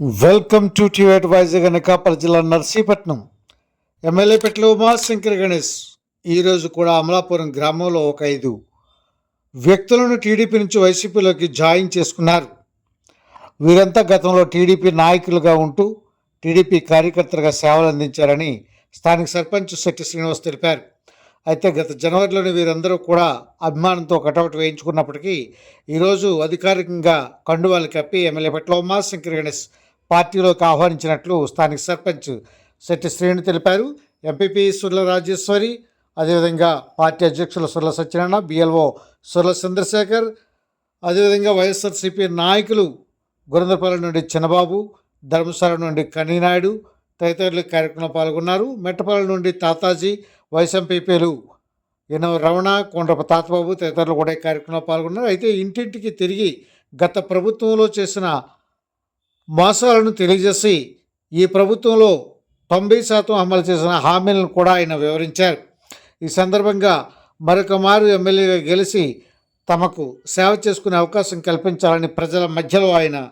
Welcome to TV adviser Anakapalli జిల్లా Narsipatnam MLA Umashankar Ganesh ఈరోజు కూడా అమలాపురం గ్రామంలో ఒక ఐదు వ్యక్తులను టీడీపీ నుంచి వైసీపీలోకి జాయిన్ చేసుకున్నారు. వీరంతా గతంలో టీడీపీ నాయకులుగా ఉంటూ టీడీపీ కార్యకర్తలుగా సేవలు అందించారని స్థానిక సర్పంచ్ శెట్టి శ్రీనివాస్ తెలిపారు. అయితే గత జనవరిలోని వీరందరూ కూడా అభిమానంతో కటౌట్ వేయించుకున్నప్పటికీ ఈరోజు అధికారికంగా కండువాలు కప్పి ఎమ్మెల్యే పట్ల ఉమాశంకర్ గణేష్ పార్టీలోకి ఆహ్వానించినట్లు స్థానిక సర్పంచ్ శెట్టి శ్రేణి తెలిపారు. ఎంపీపీ సుర్ల రాజేశ్వరి అదేవిధంగా పార్టీ అధ్యక్షులు సుర్ల సత్యనారాయణ బిఎల్ఓ సుర్ల చంద్రశేఖర్ అదేవిధంగా వైఎస్ఆర్సీపీ నాయకులు గురందరపల్లి నుండి చిన్నబాబు ధర్మశాల నుండి కనీనాయుడు తదితరులు కార్యక్రమంలో పాల్గొన్నారు. మెట్టపాలెం నుండి తాతాజీ వైఎస్ఎంపీపీలు ఎన్నో రమణ కొండ్రప తాతబాబు తదితరులు కూడా ఈ కార్యక్రమంలో పాల్గొన్నారు. అయితే ఇంటింటికి తిరిగి గత ప్రభుత్వంలో చేసిన మోసాలను తెలియజేసి ఈ ప్రభుత్వంలో తొంభై శాతం అమలు చేసిన హామీలను కూడా ఆయన వివరించారు. ఈ సందర్భంగా మరొక మారు ఎమ్మెల్యేగా గెలిచి తమకు సేవ చేసుకునే అవకాశం కల్పించాలని ప్రజల మధ్యలో ఆయన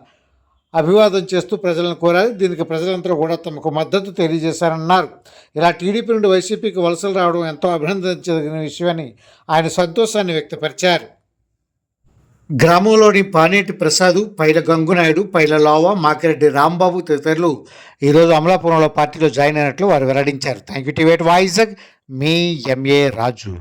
అభివాదం చేస్తూ ప్రజలను కోరారు. దీనికి ప్రజలందరూ కూడా తమకు మద్దతు తెలియజేశారన్నారు. ఇలా టీడీపీ నుండి వైసీపీకి వలసలు రావడం ఎంతో అభినందించదగిన విషయమని ఆయన సంతోషాన్ని వ్యక్తపరిచారు. గ్రామంలోని పానేటి ప్రసాద్ పైల గంగునాయుడు పైల లావా మాకిరెడ్డి రాంబాబు తదితరులు ఈరోజు అమలాపురంలో పార్టీలో జాయిన్ అయినట్లు వారు వెల్లడించారు. థ్యాంక్ యూ టివేట్ వాయిజగ్ మీ ఎంఏ రాజు.